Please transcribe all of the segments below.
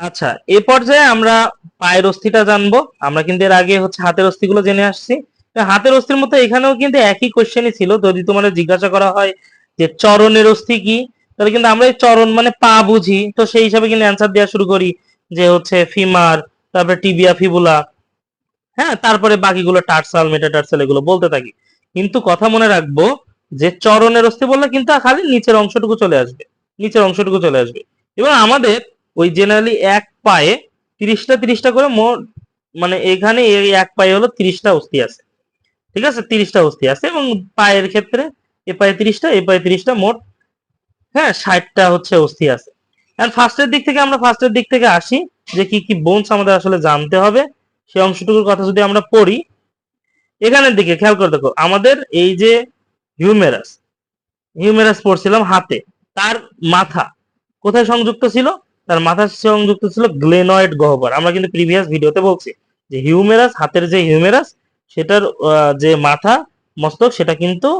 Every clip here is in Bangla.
আচ্ছা এ পর্যায়ে আমরা পায়ের অস্থিটা জানব। আমরা কিন্তু এর আগে হচ্ছে হাতের অস্থিগুলো জেনে আসছি। হাতের অস্থির মতো এখানেও কিন্তু একই কোশ্চেনই ছিল। যদি তোমাদের জিজ্ঞাসা করা হয় যে চরণের অস্থি কি, তাহলে কিন্তু আমরা চরণ মানে পা বুঝি। তো সেই হিসাবে কিন্তু অ্যান্সার দেওয়া শুরু করি যে হচ্ছে ফিমার তারপরে টিবিয়া ফিবুলা হ্যাঁ তারপরে বাকিগুলো টার্সাল মেটাটার্সাল এগুলো বলতে থাকি। কিন্তু কথা মনে রাখব যে চরণের অস্থি বললে কিন্তু খালি নিচের অংশটুকু চলে আসবে। নিচের অংশটুকু চলে আসবে। এবং আমাদের ওই জেনারেলি এক পায়ে তিরিশটা তিরিশটা করে মোট মানে এখানে এই এক পায়ে হলো তিরিশটা অস্থি আছে। ঠিক আছে? তিরিশটা অস্থি আছে এবং পায়ের ক্ষেত্রে এ পায়ে তিরিশটা, এ পায়ে তিরিশটা মোট হ্যাঁ ষাটটা হচ্ছে অস্থি আছে। এন্ড ফার্স্টের দিক থেকে আমরা ফার্স্টের দিক থেকে আসি যে কি কি বোনস আমাদের আসলে জানতে হবে। সেই অংশটুকুর কথা যদি আমরা পড়ি, এখানের দিকে খেয়াল করে দেখো, আমাদের এই যে হিউমেরাস হিউমেরাস পড়ছিলাম হাতে, তার মাথা কোথায় সংযুক্ত ছিল? তার মাথা সংযুক্ত ছিল গ্লেনয়েড গহ্বর। আমরা কিন্তু প্রিভিয়াস ভিডিওতে বলছি যে হিউমেরাস, হাতের যে হিউমেরাস, সেটার যে মাথা, মস্তক, সেটা কিন্তু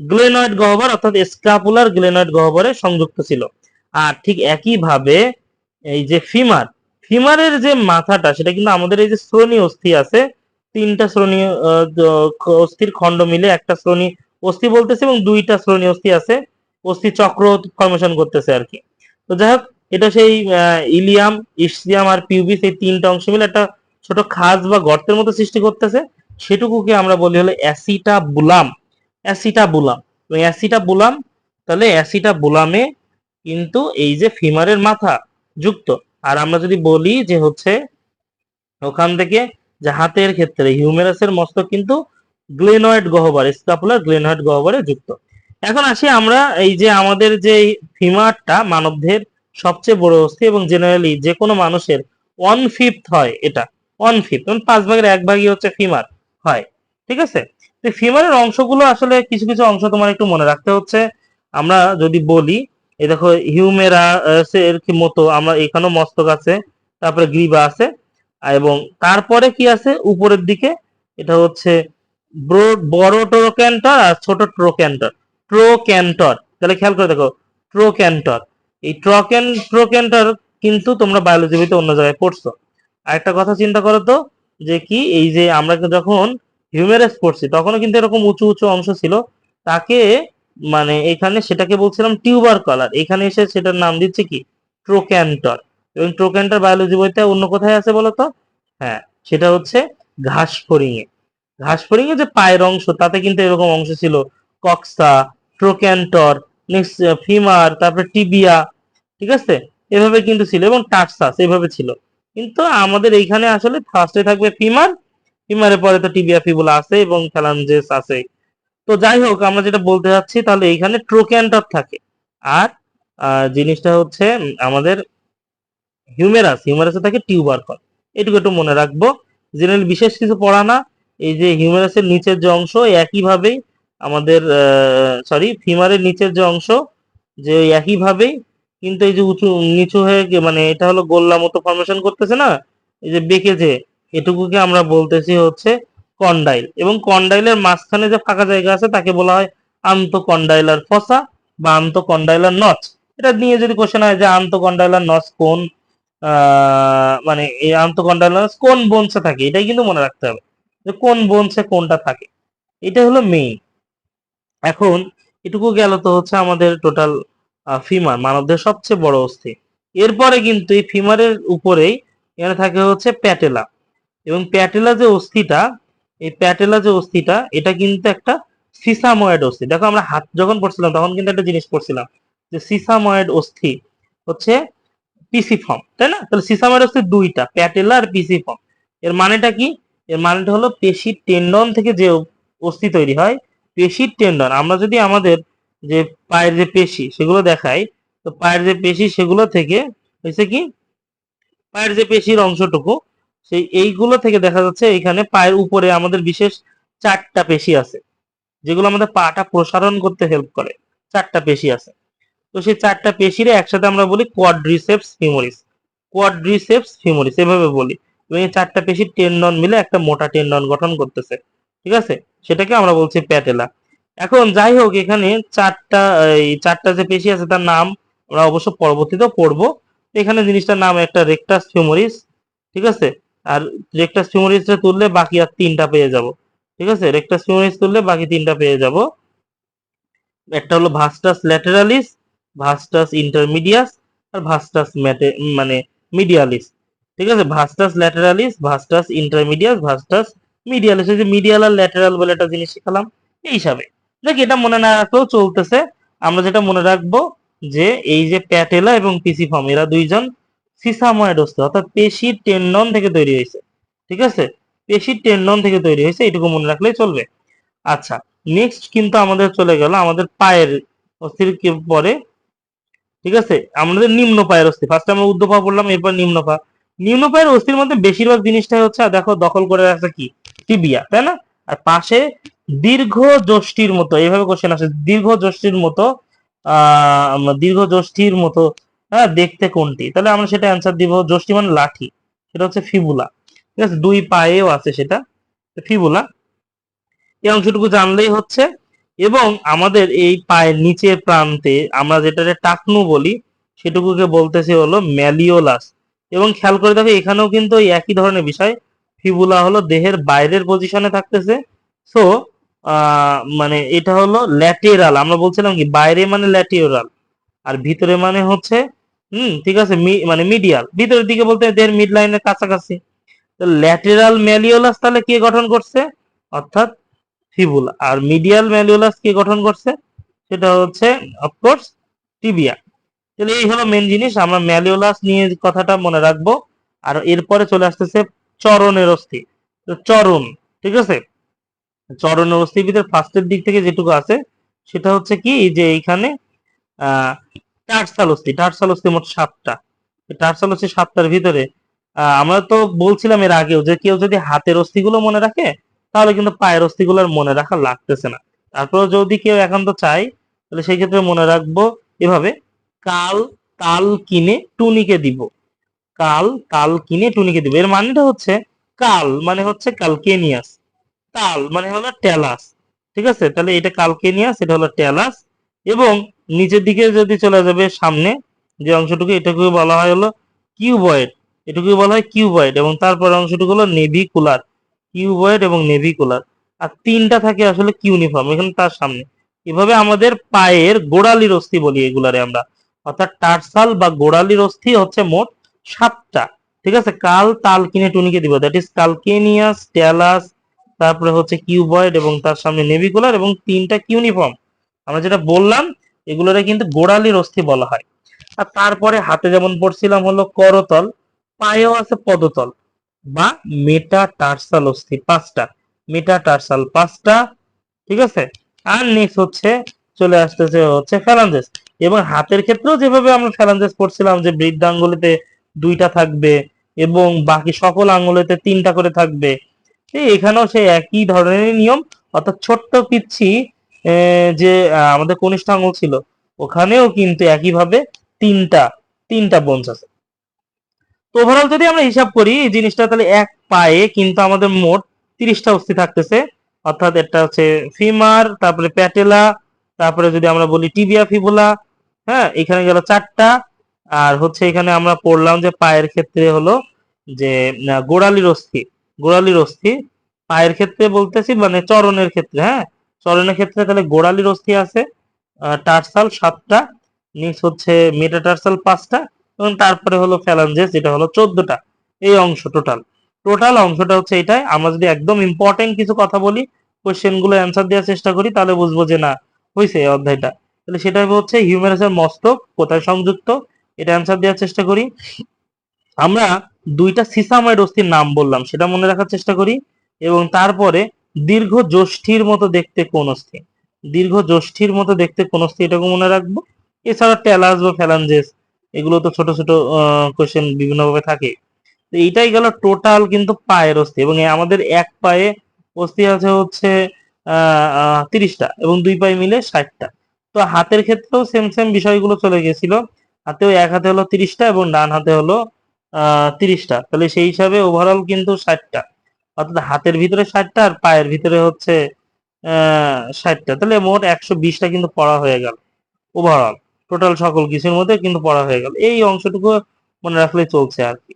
গ্লেনয়েড গহ্বর, অর্থাৎ স্ক্যাপুলার গ্লেনয়েড গহ্বরে সংযুক্ত ছিল। আর ঠিক একই ভাবে এই যে ফিমার ফিমারের যে মাথাটা, সেটা কিন্তু আমাদের এই যে শ্রোণী অস্থি আছে, তিনটা শ্রোণী অস্থির খণ্ড মিলে একটা শ্রোণী অস্থি বলতেছে এবং দুইটা শ্রোণী অস্থি আছে, অস্থি চক্র ফর্মেশন করতেছে আর কি। তো যাই হোক এটা সেই ইলিয়াম ইসিয়াম আর পিউবিস এই তিনটা অংশ মিলে একটা ছোট খাজ বা গর্তের মতো সৃষ্টি করতেছে। সেটুকুকে আমরা বলি হলো অ্যাসিটা বুলাম অ্যাসিটা বুলাম অ্যাসিটা বুলাম তাহলে অ্যাসিটা বুলামে কিন্তু এই যে ফিমারের মাথা যুক্ত। আর আমরা যদি বলি যে হচ্ছে, ওখান থেকে যে হাতের ক্ষেত্রে হিউমেরাসের মস্তক কিন্তু গ্লেনয়েড গহ্বর, স্কাপুলার গ্লেনয়েড গহ্বরে যুক্ত। এখন আসি আমরা এই যে আমাদের যে ফিমারটা মানবদেহের সবচেয়ে বড় অস্থি এবং জেনারেলি যে কোনো মানুষের ওয়ান ফিফথ হয় এটা ওয়ান ফিফথ মানে পাঁচ ভাগের এক ভাগই হচ্ছে ফিমার হয়, ঠিক আছে? তো ফিমারের অংশগুলো আসলে কিছু কিছু অংশ তোমার একটু মনে রাখতে হচ্ছে। আমরা যদি বলি, এই দেখো হিউমেরা এর কি মতো, আমরা এখানেও মস্তক আছে, তারপরে গ্রীবা আছে, এবং তারপরে কি আছে? উপরের দিকে, এটা হচ্ছে বড় ট্রোক্যান্টর আর ছোট ট্রোক্যান্টর ট্রোক্যান্টর, তাহলে খেয়াল করে দেখো, ট্রোক্যান্টর। এই ট্রোক্যান ট্রোক্যান্টর কিন্তু তোমরা বায়োলজি বইতে অন্য জায়গায় পড়ছো। আরেকটা কথা চিন্তা করো তো, যে কি, এই যে আমরা যখন হিউমেরাস পড়ছি, তখনও কিন্তু এরকম উঁচু উঁচু অংশ ছিল। তাকে মানে এখানে সেটাকে বলছিলাম টিউবার কলার এখানে এসে সেটার নাম দিচ্ছে কি? ট্রোক্যান্টর এবং ট্রোক্যান্টর বায়োলজি বইতে অন্য কোথায় আছে বলতো হ্যাঁ সেটা হচ্ছে ঘাস ফড়িং ঘাস ফড়িং যে পায়ের অংশ, তাতে কিন্তু এরকম অংশ ছিল। কক্সা ট্রোক্যান্টর নেক্সট ফিমার তারপরে টিবিয়া ঠিক আছে? এভাবে কিন্তু ছিল এবং টার্সাস এভাবে ছিল। কিন্তু আমাদের এইখানে আসলে ফার্স্টে থাকবে ফিমার ফিমারের পরে তো টিবিয়া ফিবুলা আছে এবং ফ্যালাঞ্জেস আছে। তো যাই হোক, আমরা যেটা বলতে যাচ্ছি, তাহলে এইখানে ট্রোক্যান্টর থাকে। আর জিনিসটা হচ্ছে আমাদের হিউমেরাস হিউমেরাসে থাকে টিউবার কল এটুকু একটু মনে রাখব। জেনারেল বিশেষ কিছু পড়া না। এই যে হিউমেরাসের নিচের যে অংশ একইভাবেই আমাদের সরি ফিমারের নিচের যে অংশ, যে একইভাবেই কিন্তু এই যে উঁচু, নিচু হয়ে গিয়ে মানে এটা হলো গোল্লা মতো ফর্মেশন করতেছে না? এই যে বেঁকে যে, এটুকুকে আমরা বলতেছি হচ্ছে কন্ডাইল এবং কন্ডাইলের মাঝখানে যে ফাঁকা জায়গা আছে, তাকে বলা হয় আন্তঃকন্ডাইলার ফসা বা আন্তঃকন্ডাইলার নচ এটা নিয়ে যদি কোশ্চেন হয় যে আন্তঃকন্ডাইলার নচ কোন মানে এই আন্তঃকন্ডাইলার কোন বোনসে থাকে? এটাই কিন্তু মনে রাখতে হবে যে কোন বোনসে কোনটা থাকে। এটা হলো মেইন এখন এটুকু গেল তো হচ্ছে আমাদের টোটাল ফিমার মানবদের সবচেয়ে বড় অস্থি। এরপরে কিন্তু এই ফিমারের উপরেই এখানে থাকে হচ্ছে প্যাটেলা এবং প্যাটেলা যে অস্থিটা, এই প্যাটেলা যে অস্থিটা, এটা কিন্তু একটা সিসাময়েড অস্থি। দেখো আমরা হাত যখন পড়ছিলাম, তখন কিন্তু একটা জিনিস পড়ছিলাম যে সিসাময়েড অস্থি হচ্ছে পিসিফর্ম তাই না? তাহলে সিসাময়েড অস্থি দুইটা প্যাটেলা আর পিসিফর্ম এর মানেটা কি? এর মানেটা হলো পেশির টেন্ডন থেকে যে অস্থি তৈরি হয়, পেশির টেন্ডন আমরা যদি আমাদের যে পায়ের যে পেশি সেগুলো দেখাই, তো পায়ের যে পেশি সেগুলো থেকে হয়েছে কি? পায়ের যে পেশির অংশটুকু, সেই এইগুলো থেকে দেখা যাচ্ছে এখানে পায়ের উপরে আমাদের বিশেষ চারটা পেশি আছে, যেগুলো আমাদের পাটা প্রসারণ করতে হেল্প করে, চারটা পেশি আছে। তো সেই চারটা পেশিরে একসাথে আমরা বলি কোয়াড্রিসেপস ফিমোরিস কোয়াড্রিসেপস ফিমোরিস এভাবে বলি। এবং এই চারটা পেশির টেন্ডন মিলে একটা মোটা টেন্ডন গঠন করতেছে, ঠিক আছে? সেটাকে আমরা বলছি প্যাটেলা এখন যাই হোক, এখানে চারটা, এই চারটা যে পেশি আছে তার নাম আমরা অবশ্য পরবর্তীতেও পড়ব। এখানে জিনিসটার নাম একটা রেকটাস ফিউমোরিস, ঠিক আছে? আর রেকটাস ফিউমোরিসটা তুললে বাকি আর তিনটা পেয়ে যাব, ঠিক আছে? রেকটাস ফিউমোরিস তুললে বাকি তিনটা পেয়ে যাব। একটা হলো ভাস্টাস ল্যাটেরালিস, ভাস্টাস ইন্টারমিডিয়াস, আর ভাস্টাস ম্যাটে মানে মিডিয়ালিস, ঠিক আছে? ভাস্টাস ল্যাটেরালিস, ভাস্টাস ইন্টারমিডিয়াস, ভাস্টাস মিডিয়ালিস যে মিডিয়াল আর ল্যাটেরাল বলে একটা জিনিস শিখালাম, এই হিসাবে। দেখ এটা মনে না রাখলেও চলতেছে। আমরা যেটা মনে রাখব যে এই যে প্যাটেলা এবং পিসিফর্ম এরা দুইজন সিসাময়েড অস্থি অর্থাৎ পেশির টেন্ডন থেকে তৈরি হয়েছে। ঠিক আছে? পেশির টেন্ডন থেকে তৈরি হয়েছে, এটুকু মনে রাখলেই চলবে। আচ্ছা নেক্সট কিন্তু আমাদের চলে গেল আমাদের পায়ের অস্থির পরে? ঠিক আছে? আমাদের নিম্ন পায়ের অস্থি ফার্স্ট আমরা ঊর্ধ্ব পা বললাম এরপর নিম্ন পা। নিম্ন পায়ের অস্থির মধ্যে বেশিরভাগ জিনিসটাই হচ্ছে, দেখো দখল করে রাখছে কি? টিবিয়া, তাই না? আর পাশে দীর্ঘ যষ্টির মতো, এইভাবে কোশ্চেন আসে, দীর্ঘ যষ্টির মতো, আহ দীর্ঘ যষ্টির মতো হ্যাঁ দেখতে কোনটি? তাহলে আমরা সেটা অ্যান্সার দিব যষ্টি মানে লাঠি, সেটা হচ্ছে ফিবুলা, ঠিক আছে? দুই পায়েও আছে সেটা, ফিবুলা। এই অংশটুকু জানলেই হচ্ছে, এবং আমাদের এই পায়ের নিচের প্রান্তে আমরা যেটাকে টাকনু বলি, সেটুকুকে বলতেছি হলো ম্যালিওলাস, এবং খেয়াল করে দেখো এখানেও কিন্তু একই ধরনের বিষয় ফিবুলা হলো দেহের বাইরের পজিশনে থাকতেছে। সো মানে এটা হলো ল্যাটেরাল আমরা বলছিলাম কি বাইরে মানে ল্যাটেরাল আর ভিতরে মানে হচ্ছে, হুম, ঠিক আছে মানে মিডিয়াল ভিতরের দিকে বলতে দেহের মিড লাইনের কাছাকাছি। ল্যাটেরাল ম্যালিওলাস তাহলে কে গঠন করছে? অর্থাৎ ফিবুলা আর মিডিয়াল ম্যালিওলাস কে গঠন করছে? সেটা হচ্ছে অফকোর্স টিবিয়া তাহলে এই হলো মেন জিনিস, আমরা ম্যালিওলাস নিয়ে কথাটা মনে রাখব। আর এরপরে চলে আসতেছে চরণের অস্থি। চরণ, ঠিক আছে? চরণের অস্থির ভিতরে ফার্স্টের দিক থেকে যেটুকু আছে, সেটা হচ্ছে কি? যে এইখানে, আহ অস্থি। টার্সাল অস্থি মোট সাতটা। টার্সাল অস্থি সাতটার ভিতরে আমরা তো বলছিলাম এর আগেও যে কেউ যদি হাতের অস্থিগুলো মনে রাখে, তাহলে কিন্তু পায়ের অস্থিগুলো আর মনে রাখা লাগতেছে না। তারপর যদি কেউ একান্ত চায়, তাহলে সেই ক্ষেত্রে মনে রাখব এভাবে, কাল, তাল কিনে টুনিকে দিব। কাল তাল কিনে টুনিকে দিব। এর মানেটা হচ্ছে কাল মানে হচ্ছে কালকেনিয়াস তাল মানে হলো টেলাস ঠিক আছে? তাহলে এটা কালকেনিয়াস এটা হলো টেলাস এবং নিচের দিকে যদি চলে যাবে সামনে, যে অংশটুকু এটাকে বলা হয় হলো কিউবয়েড। এটুকু বলা হয় কিউবয়েড এবং তারপর অংশটুকু হলো নেভিকুলার। কিউবয়েড এবং নেভিকুলার। আর তিনটা থাকে আসলে কিউনিফর্ম, এখানে তার সামনে। এভাবে আমাদের পায়ের গোড়ালির অস্থি বলি এগুলারে আমরা। অর্থাৎ টার্সাল বা গোড়ালির অস্থি হচ্ছে মোট সাতটা, ঠিক আছে? কাল তাল কিনে টুনিকে দিব দ্যাট ইজ কালকেনিয়াস টেলাস তারপরে হচ্ছে কিউবয়েড এবং তার সামনে নেভিকুলার এবং তিনটা কিউনিফর্ম। আমরা যেটা বললাম, এগুলোরে কিন্তু গোড়ালির অস্থি বলা হয়। আর তারপরে হাতে যেমন পড়ছিলাম হলো করতল, পায়েও আছে পদতল বা মেটা টার্সাল অস্থি, পাঁচটা মেটা টার্সাল পাঁচটা, ঠিক আছে? আর নেক্সট হচ্ছে, চলে আসতেছে হচ্ছে ফ্যালাঞ্জেস এবং হাতের ক্ষেত্রেও যেভাবে আমরা ফ্যালাঞ্জেস পড়ছিলাম যে বৃদ্ধাঙ্গুলিতে দুইটা থাকবে এবং বাকি সকল আঙ্গুলিতে তিনটা করে থাকবে। এখানেও সেই একই ধরনের নিয়ম, অর্থাৎ ছোট্ট পিচ্ছি যে আমাদের কনিষ্ঠ আঙ্গুল ছিল, ওখানেও কিন্তু একইভাবে তিনটা তিনটা বোনস আছে। তো ওভারঅল যদি আমরা হিসাব করি, এই জিনিসটা তাহলে এক পায়ে কিন্তু আমাদের মোট তিরিশটা অস্থি থাকতেছে। অর্থাৎ এটা হচ্ছে ফিমার তারপরে প্যাটেলা তারপরে যদি আমরা বলি টিবিয়া ফিবুলা হ্যাঁ এখানে গেল চারটা। আর হচ্ছে এখানে আমরা পড়লাম যে পায়ের ক্ষেত্রে হলো যে গোড়ালির অস্থি গোড়ালির অস্থি পায়ের ক্ষেত্রে বলতেছি মানে চরণের ক্ষেত্রে হ্যাঁ? চরণের ক্ষেত্রে তাহলে গোড়ালির অস্থি আছে টার্সাল সাতটা নেক্সট হচ্ছে মেটাটার্সাল পাঁচটা এবং তারপরে হলো ফ্যালাঞ্জেস, যেটা হলো চোদ্দটা। এই অংশ টোটাল টোটাল অংশটা হচ্ছে এটাই আমরা যদি একদম ইম্পর্টেন্ট কিছু কথা বলি কোশ্চেনগুলো অ্যান্সার দেওয়ার চেষ্টা করি, তাহলে বুঝব যে না হয়েছে এই অধ্যায়টা। তাহলে সেটা হচ্ছে হিউম্যানাসের মস্তক, কোথায় সংযুক্ত? এটা অ্যান্সার দেওয়ার চেষ্টা করি। আমরা দুইটা সিসাময়েড অস্থির নাম বললাম, সেটা মনে রাখার চেষ্টা করি। এবং তারপরে দীর্ঘ যষ্ঠির মতো দেখতে কোন অস্থি? দীর্ঘ যষ্ঠির মতো দেখতে কোন অস্থি এটাকে মনে রাখব? এছাড়া ট্যালাস বা ফ্যালাঞ্জেস এগুলো তো ছোট ছোট কোশ্চেন বিভিন্নভাবে থাকে। তো এইটাই গেল টোটাল কিন্তু পায়ের অস্থি। এবং আমাদের এক পায়ে অস্থি আছে হচ্ছে, আহ তিরিশটা এবং দুই পায়ে মিলে ষাটটা। তো হাতের ক্ষেত্রেও সেম সেম বিষয়গুলো চলে গেছিল। হাতেও এক হাতে হলো তিরিশটা এবং ডান হাতে হলো তিরিশটা। তাহলে সেই হিসাবে ওভারঅল কিন্তু ষাটটা। অর্থাৎ হাতের ভিতরে ষাটটা আর পায়ের ভিতরে হচ্ছে ষাটটা। তাহলে মোট একশো বিশটা কিন্তু পড়া হয়ে গেল ওভারঅল টোটাল সকল কিছুর মধ্যে কিন্তু পড়া হয়ে গেল। এই অংশটুকু মনে রাখলে চলছে আর কি।